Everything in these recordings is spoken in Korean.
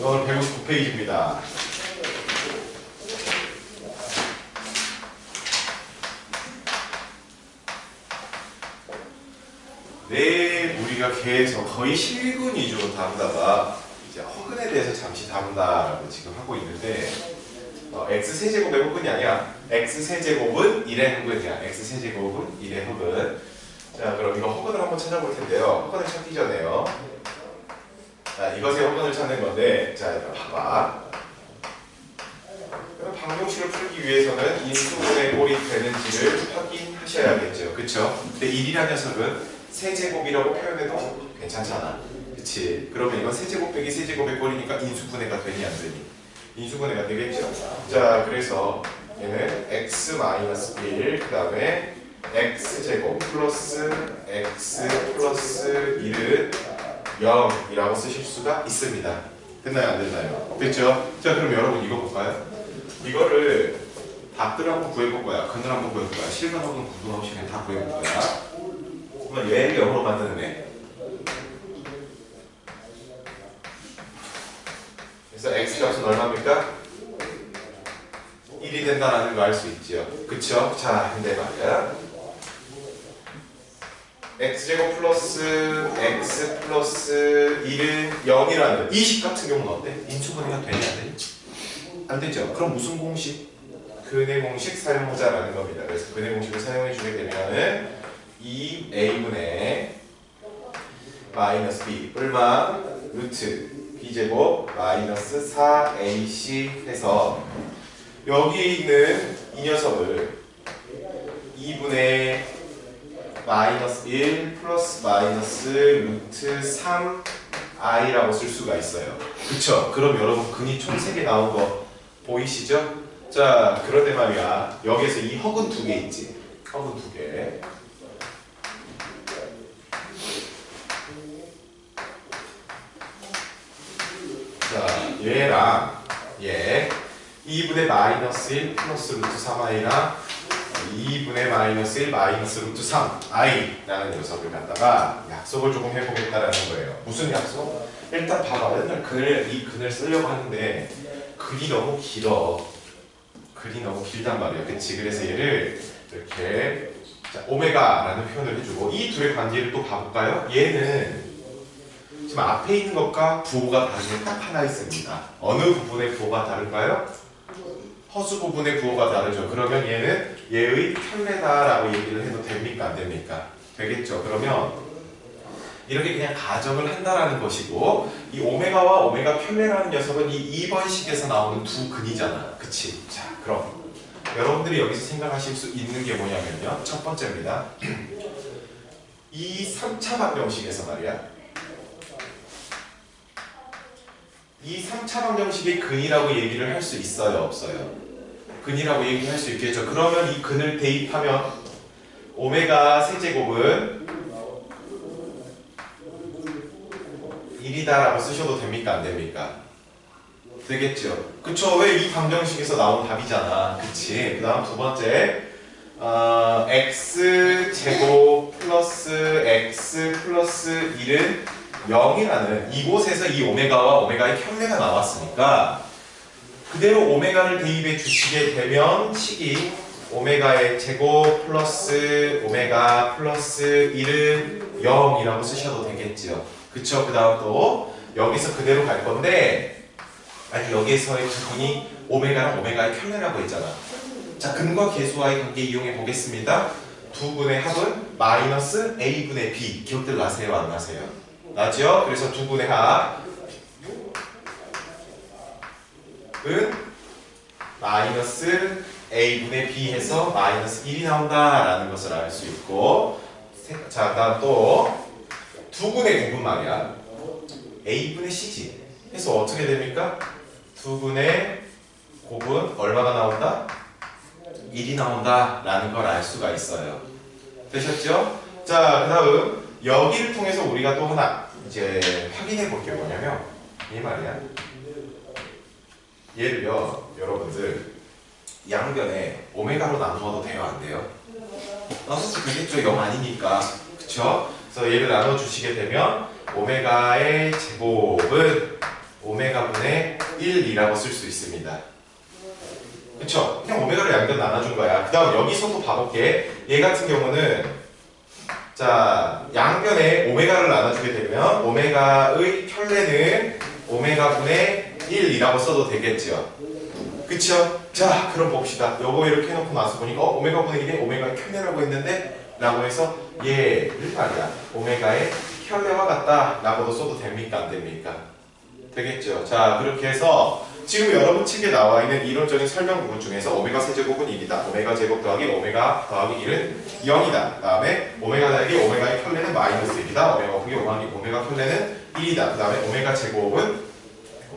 오늘 159페이지입니다. 네, 우리가 계속 거의 실근 위주로 다루다가 이제 허근에 대해서 잠시 다룬다라고 지금 하고 있는데 어, x 세제곱의 허근이 아니야. x 세제곱은 1의 허근이야. x 세제곱은 1의 허근. 자, 그럼 이거 허근을 한번 찾아볼 텐데요. 허근을 찾기 전에요. 자, 이것의 허근을 찾는 건데, 자, 일단 봐봐. 방정식을 풀기 위해서는 인수분의 꼴이 되는지를 확인하셔야겠죠. 그쵸? 근데 1이라는 녀석은 세제곱이라고 표현해도 괜찮잖아. 그치? 그러면 이건 세제곱 빼기 세제곱의 꼴이니까 인수분해가 되니 안 되니? 인수분해가 되겠죠. 자, 그래서 얘는 x-1, 그 다음에 x제곱 플러스 x 플러스 1은 0이라고 쓰실 수가 있습니다. 됐나요? 안 됐나요? 됐죠? 자, 그럼 여러분 이거 볼까요? 이거를 답들 한번 구해볼 거야. 근을 한번 구해볼 거야. 실근 혹은 구분 없이는 다 구해볼 거야. 그러면 얘를 0으로 만드는 애. 그래서 x 값은 얼마입니까? 1이 된다라는 거 알 수 있죠. 그쵸? 자, 근데 말이야. X제곱 플러스 x 플러스 1은 0이라는 이식 같은 경우는 어때? 인수분해가 되냐 안 되니? 안 되죠. 그럼 무슨 공식? 근의 공식 사용자라는 겁니다. 그래서 근의 공식을 사용해 주게 되면은 2a분의 마이너스 b 얼마? 루트 b제곱 마이너스 4ac 해서 여기 있는 이 녀석을 2분의 마이너스 1 플러스 마이너스 루트 3i라고 쓸 수가 있어요. 그쵸? 그럼 여러분 근이 총 3개 나온 거 보이시죠? 자, 그런데 말이야. 여기에서 이 허근 두 개 있지? 허근 두 개. 자, 얘랑 얘 2분의 마이너스 1 플러스 루트 3i랑 2분의 마이너스 1 마이너스 루트 3i라는 녀석을 갖다가 약속을 조금 해보겠다라는 거예요. 무슨 약속? 일단 봐봐. 맨날 글을, 이 글을 쓰려고 하는데 글이 너무 길어. 글이 너무 길단 말이야. 그치? 그래서 얘를 이렇게 자, 오메가라는 표현을 해주고 이 둘의 관계를 또 봐볼까요? 얘는 지금 앞에 있는 것과 부호가 다른 게딱 하나 있습니다. 어느 부분의 부호가 다를까요? 허수 부분의 부호가 다르죠. 그러면 얘는 얘의 편례다라고 얘기를 해도 됩니까? 안 됩니까? 되겠죠. 그러면 이렇게 그냥 가정을 한다라는 것이고 이 오메가와 오메가 편례라는 녀석은 이 2번식에서 나오는 두 근이잖아. 그치? 자, 그럼 여러분들이 여기서 생각하실 수 있는 게 뭐냐면요. 첫 번째입니다. 이 3차 방정식에서 말이야. 이 3차 방정식의 근이라고 얘기를 할 수 있어요, 없어요? 근이라고 얘기할 수 있겠죠. 그러면 이 근을 대입하면 오메가 세제곱은 1이다라고 쓰셔도 됩니까? 안 됩니까? 되겠죠. 그쵸? 왜 이 방정식에서 나온 답이잖아. 그치? 그 다음 두 번째 어, x 제곱 플러스 x 플러스 1은 0이라는 이곳에서 이 오메가와 오메가의 편례가 나왔으니까 그대로 오메가를 대입해 주시게 되면 식이 오메가의 제곱 플러스 오메가 플러스 1은 0이라고 쓰셔도 되겠죠. 그쵸? 그 다음 또 여기서 그대로 갈 건데 아니 여기에서의 두 분이 오메가랑 오메가의 편례라고 했잖아. 자 근과 계수와의 관계 이용해 보겠습니다. 두 분의 합은 마이너스 a분의 b 기억들 나세요 안 나세요? 나죠? 그래서 두 분의 합 은 마이너스 a분의 b 해서 마이너스 1이 나온다라는 것을 알 수 있고 세- 자 그다음 또두 분의 곱은 말이야 a분의 c지 해서 어떻게 됩니까? 두 분의 곱은 얼마가 나온다? 1이 나온다 라는 걸 알 수가 있어요. 되셨죠? 자, 그 다음 여기를 통해서 우리가 또 하나 이제 확인해 볼 게 뭐냐면 이 말이야. 얘를요, 여러분들 양변에 오메가로 나누어도 돼요, 안 돼요? 나눠도 되겠죠, 0 아니니까. 그쵸? 그래서 얘를 나눠주시게 되면 오메가의 제곱은 오메가분의 1이라고 쓸 수 있습니다. 그쵸? 그냥 오메가를 양변 나눠준 거야. 그 다음 여기서도 봐볼게. 얘 같은 경우는 자 양변에 오메가를 나눠주게 되면 오메가의 켤레는 오메가분의 1이라고 써도 되겠죠. 그쵸? 자 그럼 봅시다. 요거 이렇게 해놓고 나서 보니까 어, 오메가 분의 1이 오메가의 켤레라고 했는데 라고 해서 얘를 말이야. 오메가의 켤레와 같다 라고도 써도 됩니까? 안 됩니까? 되겠죠. 자 그렇게 해서 지금 여러분 책에 나와 있는 이론적인 설명 부분 중에서 오메가 세제곱은 1이다. 오메가 제곱 더하기 오메가 더하기 1은 0이다. 그 다음에 오메가 더하기 오메가의 켤레는 마이너스 1이다. 오메가 오메가, 오메가 켤레는 1이다. 그 다음에 오메가 제곱은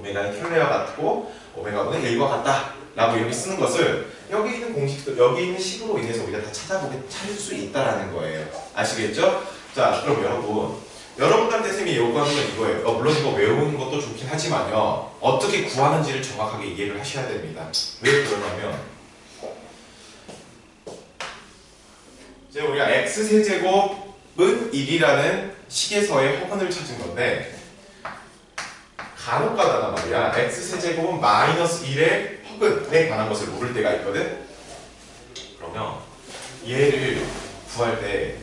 오메가의 켤레와 같고 오메가분의 1과 같다. 라고 이렇게 쓰는 것을 여기 있는 공식도 여기 있는 식으로 인해서 우리가 다 찾아보게 찾을 수 있다라는 거예요. 아시겠죠? 자 그럼 여러분 여러분들한테 쌤이 요구하는 건 이거예요. 어, 물론 이거 외우는 것도 좋긴 하지만요. 어떻게 구하는지를 정확하게 이해를 하셔야 됩니다. 왜 그러냐면 이제 우리가 x 세제곱은 1이라는 식에서의 허근을 찾은 건데 간혹 가다가 말이야 x 세제곱은 마이너스 1의 허근에 관한 것을 모를 때가 있거든. 그러면 얘를 구할 때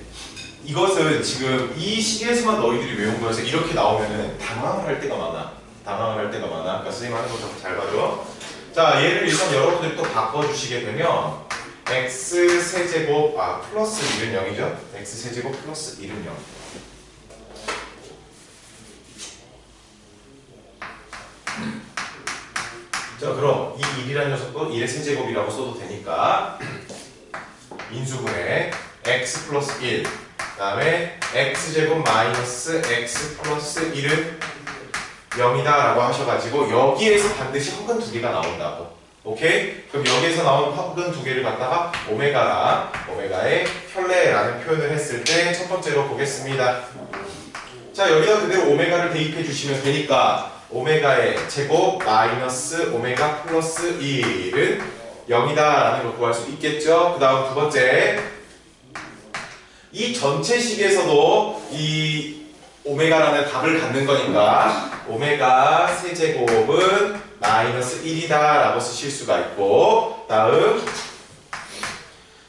이것은 지금 이 시기에서만 너희들이 외운 거여서 이렇게 나오면은 당황을 할 때가 많아. 당황을 할 때가 많아. 그러니까 선생님 하는 거좀잘 봐줘. 자, 얘를 일단 여러분들이 또 바꿔주시게 되면 x 세제곱 아 플러스 1은 0이죠? x 세제곱 플러스 1은 0. 자, 그럼 이 1이라는 녀석도 1의 세제곱이라고 써도 되니까 인수분해 x 플러스 1 그다음에 x제곱 마이너스 x 플러스 1은 0이다 라고 하셔가지고 여기에서 반드시 허근 두 개가 나온다고 오케이? 그럼 여기에서 나온 허근 두 개를 갖다가 오메가랑 오메가의 켤레라는 표현을 했을 때 첫 번째로 보겠습니다 자 여기다 그대로 오메가를 대입해 주시면 되니까 오메가의 제곱 마이너스 오메가 플러스 1은 0이다 라는 걸 구할 수 있겠죠? 그 다음 두 번째. 이 전체 식에서도 이 오메가라는 답을 갖는 거니까 오메가 세제곱은 마이너스 1이다 라고 쓰실 수가 있고 다음.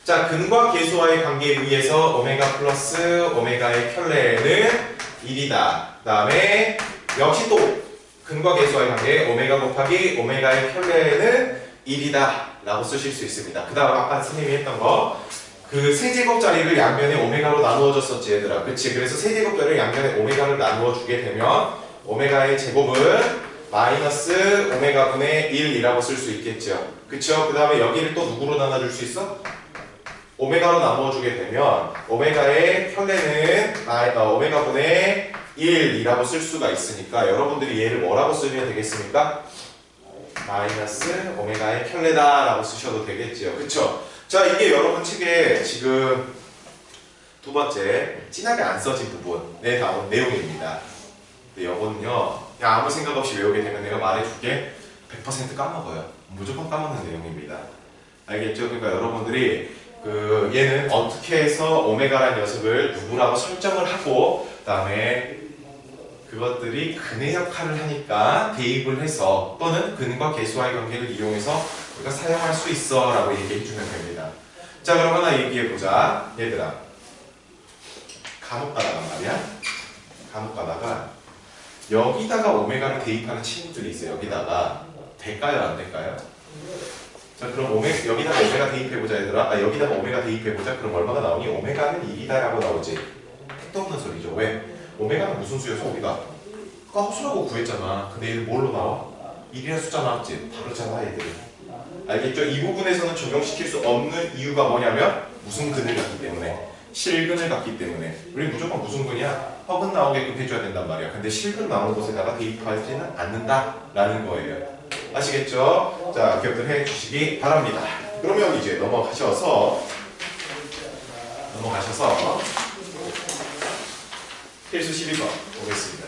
자 근과 계수와의 관계에 의해서 오메가 플러스 오메가의 켤레는 1이다. 그 다음에 역시 또 근과 계수와의 관계에 오메가 곱하기 오메가의 켤레는 1이다 라고 쓰실 수 있습니다. 그 다음 아까 선생님이 했던 거 그 세제곱짜리를 양면에 오메가로 나누어 줬었지 얘들아. 그치? 그래서 세제곱짜리를 양면에 오메가를 나누어 주게 되면 오메가의 제곱은 마이너스 오메가분의 1이라고 쓸 수 있겠죠. 그쵸? 그 다음에 여기를 또 누구로 나눠줄 수 있어? 오메가로 나누어 주게 되면 오메가의 켤레는 아, 어, 오메가분의 1이라고 쓸 수가 있으니까 여러분들이 얘를 뭐라고 쓰면 되겠습니까? 마이너스 오메가의 켤레다 라고 쓰셔도 되겠죠 그쵸 자 이게 여러분 책에 지금 두 번째 진하게 안 써진 부분에 나온 내용입니다. 근데 이거는요 그냥 아무 생각 없이 외우게 되면 내가 말해줄게 100% 까먹어요. 무조건 까먹는 내용입니다. 알겠죠? 그러니까 여러분들이 그 얘는 어떻게 해서 오메가라는 녀석을 누구라고 설정을 하고 그 다음에 그것들이 근의 역할을 하니까 대입을 해서 또는 근과 계수와의 관계를 이용해서 우리가 사용할 수 있어 라고 얘기해 주면 됩니다. 자 그럼 하나 얘기해 보자. 얘들아. 간혹 가다가 말이야. 간혹 가다가 여기다가 오메가를 대입하는 친구들이 있어요. 여기다가. 될까요? 안 될까요? 자 그럼 오메 여기다가 오메가 대입해 보자 얘들아. 아 여기다가 오메가 대입해 보자. 그럼 얼마가 나오니? 오메가는 1이다 라고 나오지. 택도 없는 소리죠. 왜? 오메가는 무슨 수여서 우리가 아까 허수라고 구했잖아 근데 얘는 뭘로 나와? 1이라는 숫자 나왔지 다르잖아 얘들이 알겠죠? 이 부분에서는 적용시킬 수 없는 이유가 뭐냐면 무슨 근을 갖기 때문에 실근을 갖기 때문에 우리 무조건 무슨 근이야? 허근 나오게끔 해줘야 된단 말이야 근데 실근 나오는 곳에다가 대입하지는 않는다라는 거예요 아시겠죠? 자 기억들 해주시기 바랍니다 그러면 이제 넘어가셔서 넘어가셔서 필수 12번 보겠습니다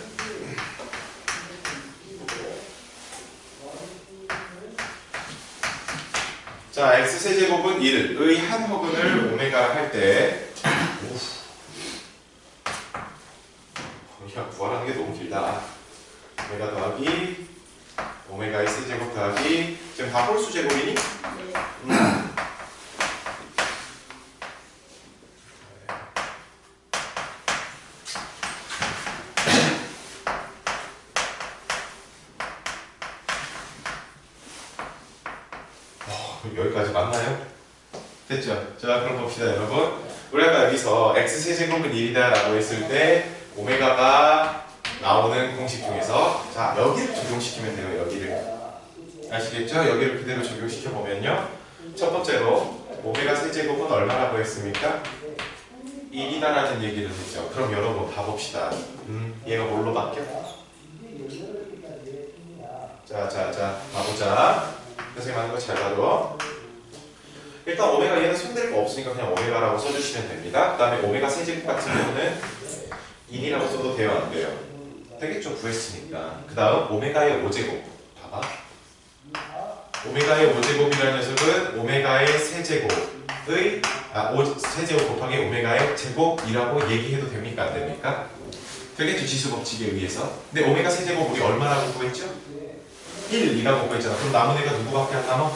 자, x 세제곱은 1의 한 허근을 오메가 할때 우리가 구하라는 게 너무 길다. 오메가 더하기 오메가의 세제곱 더하기 지금 다 홀수 제곱이니? 음. 어, 여기까지 맞나요? 됐죠? 자 그럼 봅시다 여러분 우리 아까 여기서 x 세제곱은 1이다 라고 했을 때 오메가가 나오는 공식 중에서 자 여기를 적용시키면 돼요 여기를 아시겠죠? 여기를 그대로 적용시켜 보면요 첫 번째로 오메가 세제곱은 얼마라고 했습니까? 1이다라는 얘기를 했죠 그럼 여러분 봐봅시다 음, 얘가 뭘로 바뀌어? 자자자 봐보자 선생님 하는 거 잘 봐줘 일단 오메가 얘는 손댈 거 없으니까 그냥 오메가라고 써주시면 됩니다. 그 다음에 오메가 세제곱 같은 경우는 1이라고 써도 돼요, 안 돼요? 되겠죠, 구했으니까. 그 다음 오메가의 5제곱. 봐봐. 오메가의 5제곱이라는 녀석은 오메가의 세제곱의 아, 5, 세제곱 곱하기 오메가의 제곱이라고 얘기해도 됩니까, 안 됩니까? 되겠죠, 지수 법칙에 의해서. 근데 오메가 세제곱 우리 얼마라고 구했죠? 1이라고 구했잖아. 그럼 남은 애가 누구밖에 안 남아?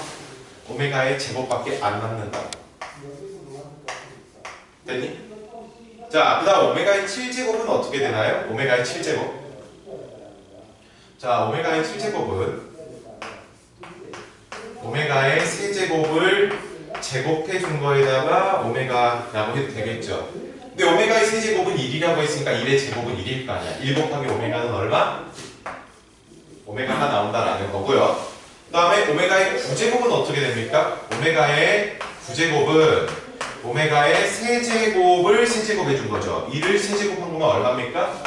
오메가의 제곱밖에 안 남는다. 됐니? 자, 그 다음 오메가의 7제곱은 어떻게 되나요? 오메가의 7제곱. 자, 오메가의 7제곱은 오메가의 세제곱을 제곱해 준 거에다가 오메가라고 해도 되겠죠. 근데 오메가의 세제곱은 1이라고 했으니까 1의 제곱은 1일 거 아니야. 1 곱하기 오메가는 얼마? 오메가가 나온다라는 거고요. 그 다음에 오메가의 9제곱은 어떻게 됩니까? 오메가의 9제곱은 오메가의 세제곱을 세제곱해 준 거죠. 1을 세제곱한 거면 얼마입니까?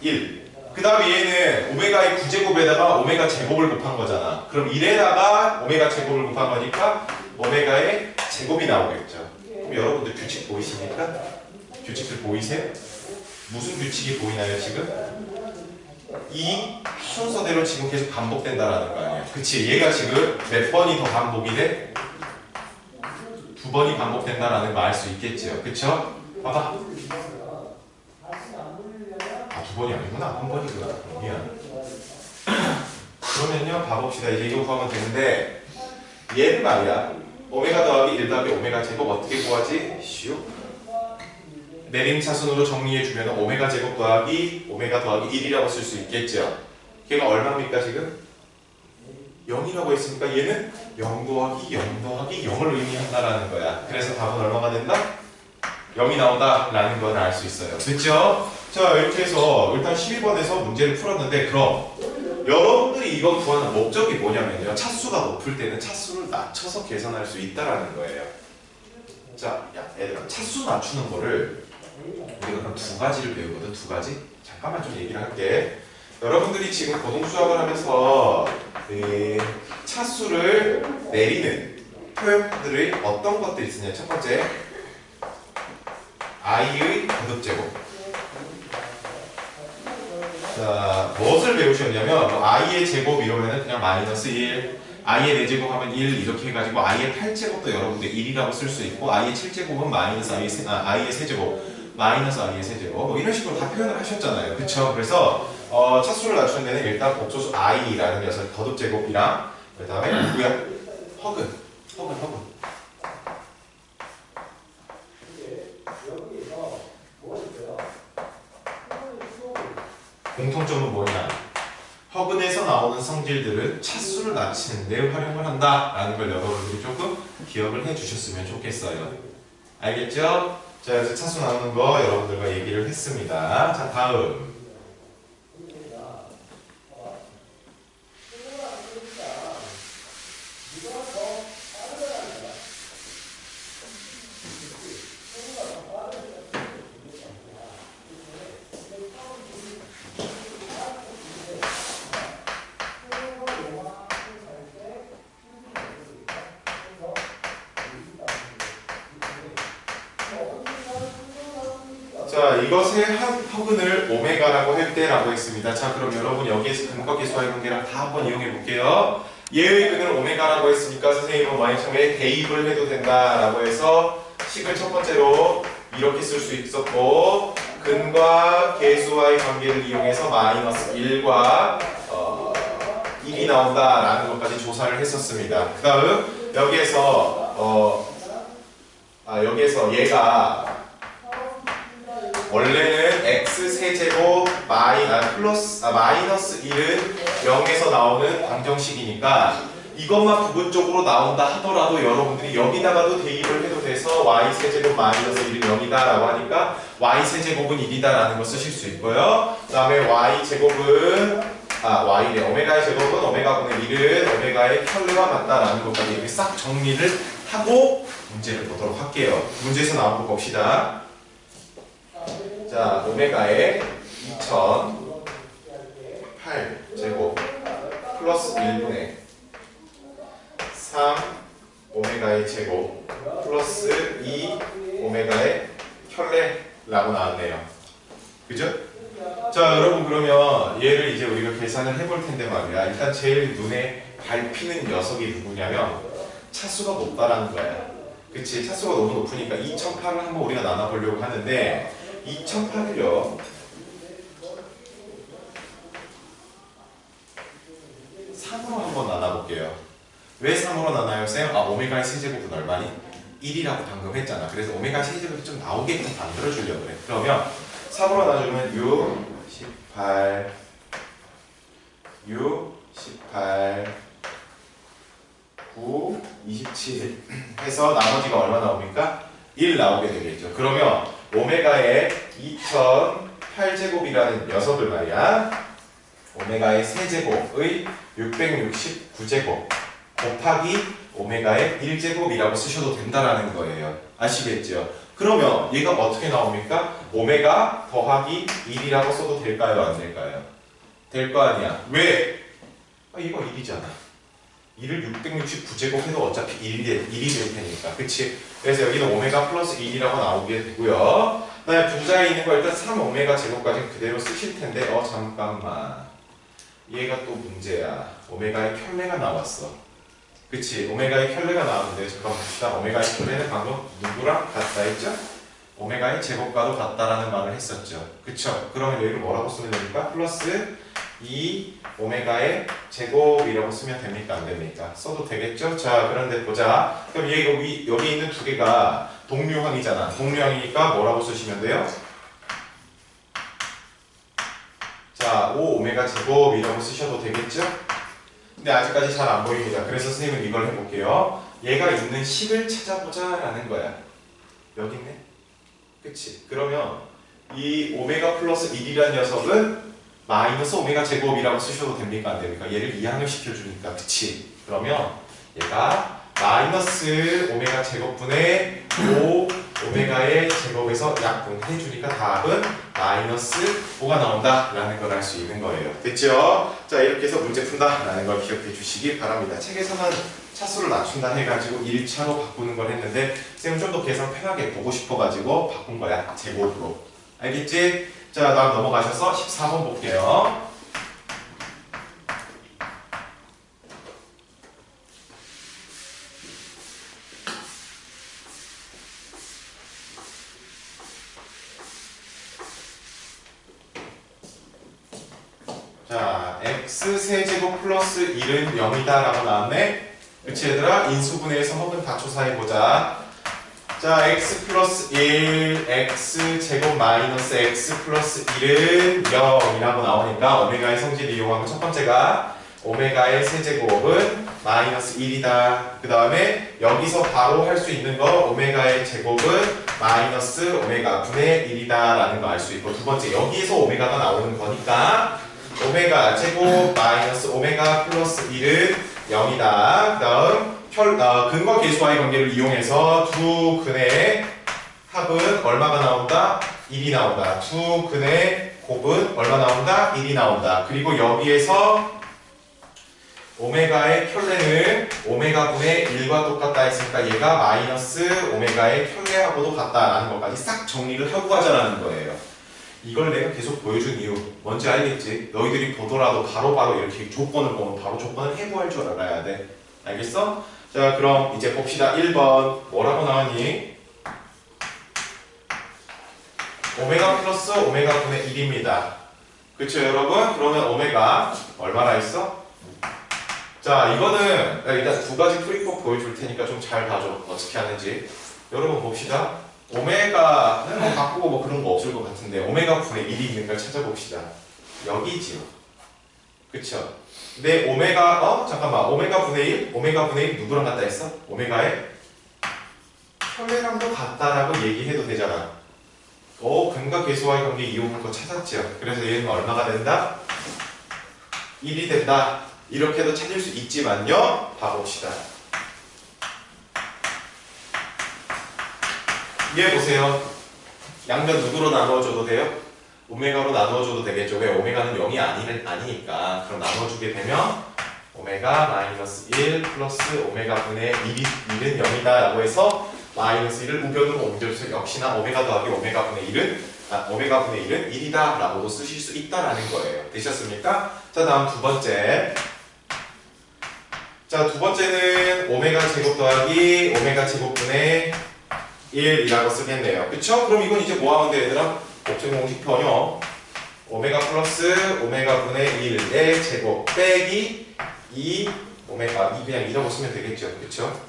1. 그 다음에 얘는 오메가의 9제곱에다가 오메가 제곱을 곱한 거잖아. 그럼 1에다가 오메가 제곱을 곱한 거니까 오메가의 제곱이 나오겠죠. 그럼 여러분들 규칙 보이십니까? 규칙들 보이세요? 무슨 규칙이 보이나요 지금? 이 순서대로 지금 계속 반복된다라는 거 아니에요. 그치? 얘가 지금 몇 번이 더 반복이 돼? 두 번이 반복된다라는 거 알 수 있겠죠. 그쵸? 봐봐. 아, 두 번이 아니구나. 한 번이구나. 어, 미안. 그러면요, 봐봅시다. 이제 이거 구하면 되는데, 얘는 말이야. 오메가 더하기 1 더하기 오메가 제곱 어떻게 구하지? 쉬우. 내림차순으로 정리해주면 오메가 제곱 더하기 오메가 더하기 1이라고 쓸 수 있겠죠. 걔가 얼마입니까 지금? 0이라고 했으니까 얘는 0 더하기 0 더하기 0을 의미한다라는 거야. 그래서 답은 얼마가 된다? 0이 나온다라는 걸 알 수 있어요. 됐죠? 자 이렇게 해서 일단 12번에서 문제를 풀었는데 그럼 여러분들이 이거 구하는 목적이 뭐냐면요. 차수가 높을 때는 차수를 낮춰서 계산할 수 있다라는 거예요. 자, 야, 얘들아, 차수 낮추는 거를 우리가 그럼 두 가지를 배우거든, 두 가지. 잠깐만 좀 얘기를 할게. 여러분들이 지금 고등 수학을 하면서 이 차수를 내리는 표현들이 어떤 것들이 있으냐? 첫 번째, i의 거듭제곱. 자, 무엇을 배우셨냐면 뭐 i의 제곱 이러면은 그냥 마이너스 1, i의 4제곱 하면 1 이렇게 해가지고 i의 8제곱도 여러분들 1이라고 쓸 수 있고 i의 7제곱은 마이너스 i의, 세, 아, i의 세제곱 마이너스 i의 세제곱 뭐 이런 식으로 다 표현을 하셨잖아요 그쵸? 그래서 어, 차수를 낮추는 데는 일단 복소수 i라는 녀석 거듭 제곱이랑 그 다음에 누구야? 허근 허근 허근 공통점은 뭐냐? 허근에서 나오는 성질들은 차수를 낮추는 데 활용을 한다라는 걸 여러분들이 조금 기억을 해주셨으면 좋겠어요. 알겠죠? 자, 그래서 차수 나오는 거 여러분들과 얘기를 했습니다. 자, 다음. 자, 이것의 한 허근을 오메가라고 할 때라고 했습니다. 자, 그럼 여러분 여기에서 근과 계수와의 관계랑 다 한번 이용해 볼게요. 얘의 근을 오메가라고 했으니까 선생님은 만약 처음에 대입을 해도 된다라고 해서 식을 첫 번째로 이렇게 쓸 수 있었고 근과 계수와의 관계를 이용해서 마이너스 1과 어, 2 1이 나온다라는 것까지 조사를 했었습니다. 그 다음 여기에서 어, 아, 여기에서 얘가 원래는 x 세제곱 마이 아, 플러스 아, 마이너스 1은 0에서 나오는 방정식이니까 이것만 부분적으로 나온다 하더라도 여러분들이 여기다가도 대입을 해도 돼서 y 세제곱 마이너스 1은 0이다 라고 하니까 y 세제곱은 1이다 라는 걸 쓰실 수 있고요. 그 다음에 y 제곱은 아 y래 오메가의 제곱은 오메가분의 1은 오메가의 켤레와 같다라는 것까지 이렇게 싹 정리를 하고 문제를 보도록 할게요. 문제에서 나온 거 봅시다. 자, 오메가의 2008 제곱 플러스 1분의 3 오메가의 제곱 플러스 2 오메가의 켤레라고 나왔네요. 그죠? 자, 여러분 그러면 얘를 이제 우리가 계산을 해볼 텐데 말이야. 일단 제일 눈에 밟히는 녀석이 누구냐면 차수가 높다라는 거야. 그치? 차수가 너무 높으니까 2008을 한번 우리가 나눠보려고 하는데 2008이요. 3으로 한번 나눠볼게요. 왜 3으로 나눠요, 쌤? 아, 오메가의 세제곱은 얼마니? 1이라고 방금 했잖아. 그래서 오메가 세제곱이 좀 나오게끔 만들어주려고 그래. 그러면 3으로 나누면 6, 18, 6, 18, 9, 27 해서 나머지가 얼마 나옵니까? 1 나오게 되겠죠. 그러면 오메가의 2008제곱이라는 녀석을 말이야. 오메가의 세제곱의 669제곱 곱하기 오메가의 1제곱이라고 쓰셔도 된다라는 거예요. 아시겠죠? 그러면 얘가 어떻게 나옵니까? 오메가 더하기 1이라고 써도 될까요? 안 될까요? 될 거 아니야. 왜? 아, 이거 1이잖아. 1을 669제곱 해도 어차피 1이, 될- 1이 될 테니까. 그치? 그래서 여기는 오메가 플러스 1이라고 나오게 되고요. 그 다음에 분자에 있는 거 일단 3 오메가 제곱까지 그대로 쓰실 텐데, 어, 잠깐만. 얘가 또 문제야. 오메가의 켤레가 나왔어. 그치? 오메가의 켤레가 나왔는데, 잠깐 봅시다. 오메가의 켤레는 방금 누구랑 같다 했죠? 오메가의 제곱과도 같다라는 말을 했었죠. 그쵸? 그러면 여기를 뭐라고 쓰면 됩니까? 플러스 2 오메가의 제곱이라고 쓰면 됩니까? 안 됩니까? 써도 되겠죠? 자, 그런데 보자. 그럼 얘 여기, 여기 있는 두 개가 동류항이잖아. 동류항이니까 뭐라고 쓰시면 돼요? 자, 5 오메가 제곱이라고 쓰셔도 되겠죠? 근데 아직까지 잘 안 보입니다. 그래서 선생님은 이걸 해볼게요. 얘가 있는 식을 찾아보자 라는 거야. 여기 있네? 그치? 그러면 이 오메가 플러스 1이라는 녀석은 마이너스 오메가 제곱이라고 쓰셔도 됩니까? 안 됩니까? 얘를 이항을 시켜주니까 그치? 그러면 얘가 마이너스 오메가 제곱분의 5 오메가의 제곱에서 약분해주니까 답은 마이너스 5가 나온다 라는 걸 알 수 있는 거예요 됐죠? 자 이렇게 해서 문제 푼다 라는 걸 기억해 주시기 바랍니다 책에서는 차수를 낮춘다 해가지고 1차로 바꾸는 걸 했는데 쌤은 좀 더 계산 편하게 보고 싶어가지고 바꾼 거야 제곱으로 알겠지? 자 다음 넘어가셔서 14번 볼게요 자, x 세제곱 플러스 1은 0이다 라고 나왔네. 그치 얘들아? 인수분해에서 한번 다초사해보자. 자, x 플러스 1, x 제곱 마이너스 x 플러스 1은 0이라고 나오니까 오메가의 성질 이용하면 첫 번째가 오메가의 세제곱은 마이너스 1이다. 그 다음에 여기서 바로 할 수 있는 거 오메가의 제곱은 마이너스 오메가 분의 1이다 라는 거 알 수 있고 두 번째 여기에서 오메가가 나오는 거니까 오메가 제곱 마이너스 오메가 플러스 1은 0이다. 그 다음 혈, 어, 근과 계수와의 관계를 이용해서 두 근의 합은 얼마가 나온다? 1이 나온다. 두 근의 곱은 얼마 나온다? 1이 나온다. 그리고 여기에서 오메가의 켤레는 오메가 분의 1과 똑같다 했으니까 얘가 마이너스 오메가의 켤레하고도 같다라는 것까지 싹 정리를 하고 가자라는 거예요. 이걸 내가 계속 보여준 이유 뭔지 알겠지? 너희들이 보더라도 바로바로 이렇게 조건을 보면 바로 조건을 해부할 줄 알아야 돼. 알겠어? 자 그럼 이제 봅시다. 1번 뭐라고 나왔니? 오메가 플러스 오메가 분의 1입니다. 그쵸 여러분? 그러면 오메가 얼마나 있어? 자, 이거는 일단 두 가지 프리법 보여줄 테니까 좀 잘 봐줘. 어떻게 하는지. 여러분 봅시다. 오메가는 뭐 바꾸고 뭐 그런 거 없을 것 같은데 오메가 분의 1이 있는 걸 찾아봅시다. 여기지요. 그쵸? 근데 오메가 어 잠깐만 오메가 분의 1 오메가 분의 1 누구랑 같다 했어? 오메가의 혈례랑도 같다라고 얘기해도 되잖아. 어 근과 계수와의 관계 이용한 거 찾았죠. 그래서 얘는 얼마가 된다? 1이 된다. 이렇게도 찾을 수 있지만요. 봐봅시다. 얘 보세요. 양변 누구로 나누어줘도 돼요? 오메가로 나누어줘도 되겠죠. 왜? 오메가는 0이 아니, 아니니까. 그럼 나누어주게 되면 오메가 마이너스 1 플러스 오메가 분의 1이, 1은 0이다 라고 해서 마이너스 1을 우변으로 옮겨줘서 역시나 오메가 더하기 오메가 분의 1은 아, 오메가 분의 1은 1이다 라고도 쓰실 수 있다라는 거예요. 되셨습니까? 자 다음 두 번째 자 두 번째는 오메가 제곱 더하기 오메가 제곱 분의 1이라고 쓰겠네요. 그쵸? 그럼 이건 이제 뭐 하면 돼 얘들아? 곱셈 공식 번역 오메가 플러스 오메가 분의 1의 제곱 빼기 2 오메가 2 그냥 2라고 쓰면 되겠죠. 그쵸?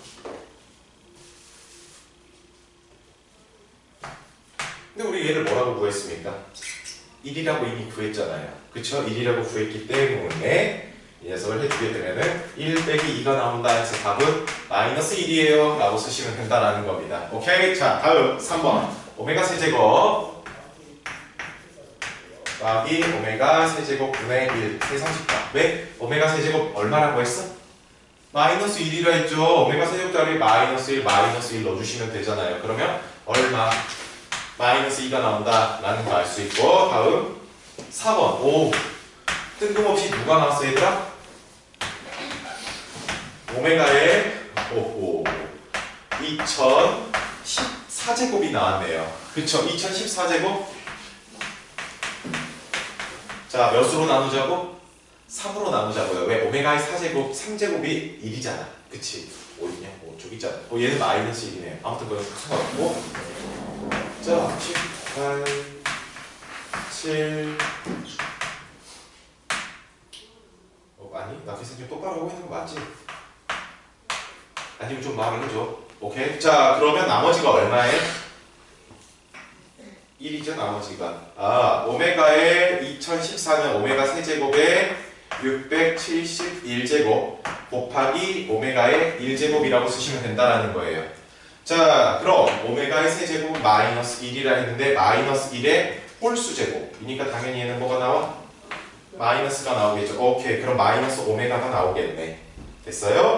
근데 우리 얘를 뭐라고 구했습니까? 1이라고 이미 구했잖아요. 그쵸? 1이라고 구했기 때문에 이 녀석을 해주게 되면은 1 빼기 2가 나온다 해서 답은 마이너스 1이에요 라고 쓰시면 된다라는 겁니다. 오케이? 자 다음 3번 오메가 세제곱 더하기 오메가 세제곱 분의 1 세상식과 왜? 오메가 세제곱 얼마라고 했어? 마이너스 1이라 했죠. 오메가 세제곱 자리에 마이너스 1 마이너스 1 넣어주시면 되잖아요. 그러면 얼마? 마이너스 2가 나온다 라는 거 알 수 있고 다음 4번 오 뜬금없이 누가 나왔어 얘들아? 오메가의 오호 2014제곱이 나왔네요 그쵸 2014제곱 자 몇으로 나누자고? 3으로 나누자고요 왜? 오메가의 4제곱 3제곱이 1이잖아 그치? 오 있냐? 오 저기 있잖아 어 얘는 마이너스 1이네 아무튼 그건 상관없고 자 18 7 어, 아니 나 계산 좀 똑바로 하고 있는 거 맞지? 아니면 좀 말을 해줘 오케이 자 그러면 나머지가 얼마예요? 1이죠 나머지가 아 오메가의 2014는 오메가 세제곱에 671제곱 곱하기 오메가의 1제곱이라고 쓰시면 된다는 거예요 자 그럼 오메가의 세제곱 마이너스 1이라 했는데 마이너스 1의 홀수 제곱이니까 당연히 얘는 뭐가 나와? 마이너스가 나오겠죠. 오케이. 그럼 마이너스 오메가가 나오겠네. 됐어요?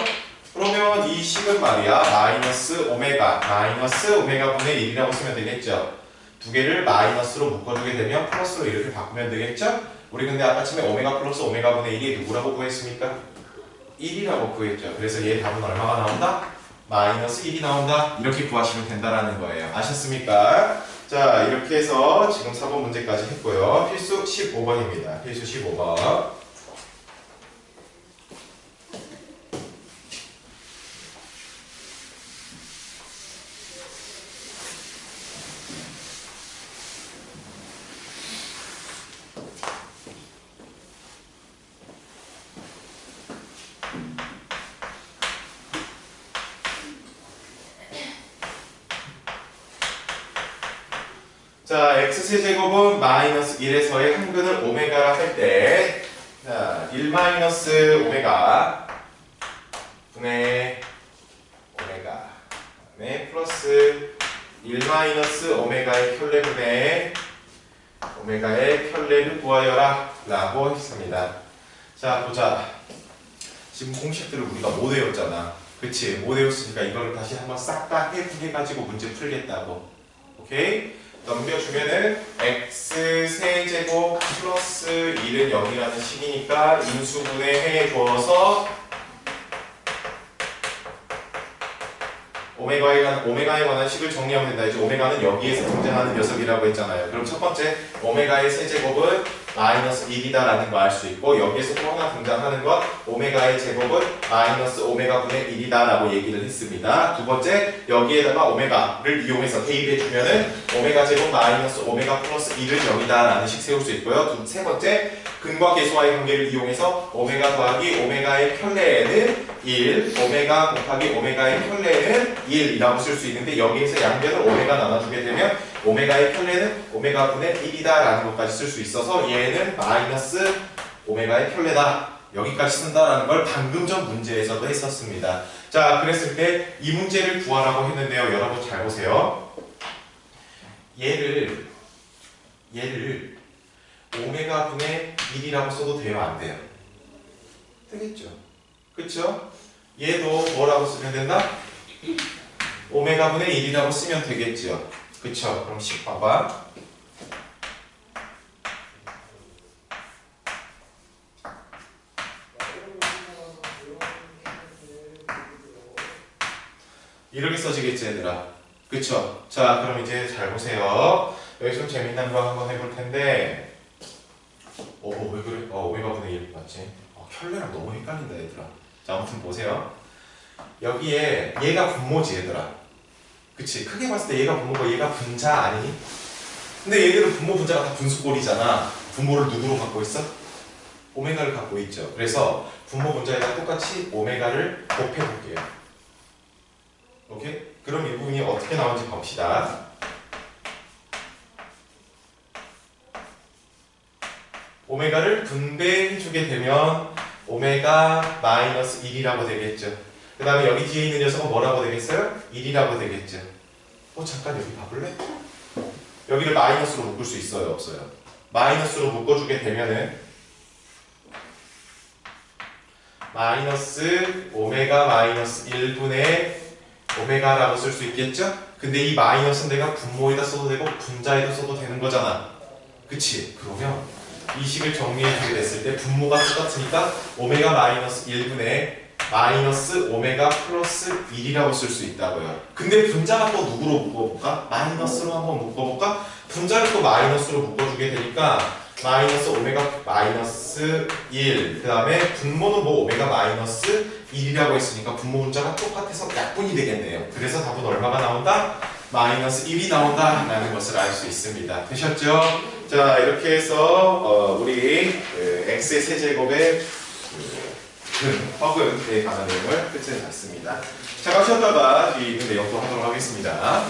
그러면 이 식은 말이야. 마이너스 오메가, 마이너스 오메가 분의 1이라고 쓰면 되겠죠. 두 개를 마이너스로 묶어주게 되면 플러스로 이렇게 바꾸면 되겠죠? 우리 근데 아까 처음에 오메가 플러스 오메가 분의 1이 누구라고 구했습니까? 1이라고 구했죠. 그래서 얘 답은 얼마가 나온다? 마이너스 1이 나온다. 이렇게 구하시면 된다라는 거예요. 아셨습니까? 자, 이렇게 해서 지금 4번 문제까지 했고요. 필수 15번입니다. 필수 15번. 자, x세제곱은 마이너스 1에서의 한근을 오메가라 할 때, 자, 1 마이너스 오메가 분의 오메가 네 플러스 1 마이너스 오메가의 켤레분의 켤레를 구하여라 라고 했습니다. 자, 보자. 지금 공식들을 우리가 못 외웠잖아. 그치? 못 외웠으니까 이거를 다시 한번 싹 다 해가지고 문제 풀겠다고. 오케이? 넘겨주면은 x 세제곱 플러스 1은 0이라는 식이니까 인수분해 해줘서 오메가에 관한, 오메가에 관한 식을 정리하면 된다. 이제 오메가는 여기에서 등장하는 녀석이라고 했잖아요. 그럼 첫 번째 오메가의 세제곱은 마이너스 1이다라는 거 알 수 있고 여기에서 또 하나 등장하는 건 오메가의 제곱은 마이너스 오메가 분의 1이다라고 얘기를 했습니다. 두 번째 여기에다가 오메가를 이용해서 대입해 주면은 오메가 제곱 마이너스 오메가 플러스 1은 0이다라는 식 세울 수 있고요. 두, 세 번째 근과 계수와의 관계를 이용해서 오메가 더하기 오메가의 편례에는 1, 오메가 곱하기 오메가의 편례는 1이라고 쓸 수 있는데 여기에서 양변을 오메가 나눠주게 되면 오메가의 편례는 오메가 분의 1이다라는 것까지 쓸 수 있어서 얘는 마이너스 오메가의 편례다. 여기까지 쓴다라는 걸 방금 전 문제에서도 했었습니다. 자, 그랬을 때 이 문제를 구하라고 했는데요. 여러분 잘 보세요. 얘를 얘를 오메가 분의 1이라고 써도 돼요, 안 돼요? 되겠죠. 그쵸? 얘도 뭐라고 쓰면 된다? 오메가 분의 1이라고 쓰면 되겠죠. 그쵸? 그럼 10 봐봐. 이렇게 써지겠지 얘들아. 그쵸? 자 그럼 이제 잘 보세요. 여기 좀 재밌는 거 한번 해볼 텐데 오왜 그래? 어 오메가 분의 1 맞지? 어, 혈례랑 너무 헷갈린다 얘들아. 자 아무튼 보세요. 여기에 얘가 분모지 얘들아. 그치? 크게 봤을 때 얘가 분모고 얘가 분자 아니니? 근데 얘들은 분모 분자가 다 분수꼴이잖아. 분모를 누구로 갖고 있어? 오메가를 갖고 있죠. 그래서 분모 분자에다 똑같이 오메가를 곱해볼게요. 오케이? 그럼 이 부분이 어떻게 나오는지 봅시다. 오메가를 분배해주게 되면 오메가 마이너스 1이라고 되겠죠. 그 다음에 여기 뒤에 있는 녀석은 뭐라고 되겠어요? 1이라고 되겠죠. 어 잠깐 여기 봐볼래? 여기를 마이너스로 묶을 수 있어요? 없어요? 마이너스로 묶어주게 되면은 마이너스 오메가 마이너스 1분의 오메가라고 쓸 수 있겠죠? 근데 이 마이너스는 내가 분모에다 써도 되고 분자에다 써도 되는 거잖아. 그치? 그러면 이 식을 정리해주게 됐을 때 분모가 똑같으니까 오메가 마이너스 1분의 마이너스 오메가 플러스 1이라고 쓸 수 있다고요. 근데 분자가 또 누구로 묶어볼까? 마이너스로 한번 묶어볼까? 분자를 또 마이너스로 묶어주게 되니까 마이너스 오메가 마이너스 1. 그 다음에 분모는 뭐 오메가 마이너스 1이라고 했으니까 분모 분자가 똑같아서 약분이 되겠네요. 그래서 답은 얼마가 나온다? 마이너스 1이 나온다라는 것을 알 수 있습니다. 되셨죠? 자 이렇게 해서 어, 우리 그 x의 세제곱의 그 허근에 관한 내용을 끝을 났습니다. 잠깐 쉬었다가 뒤에 있는 내용 또 하도록 하겠습니다.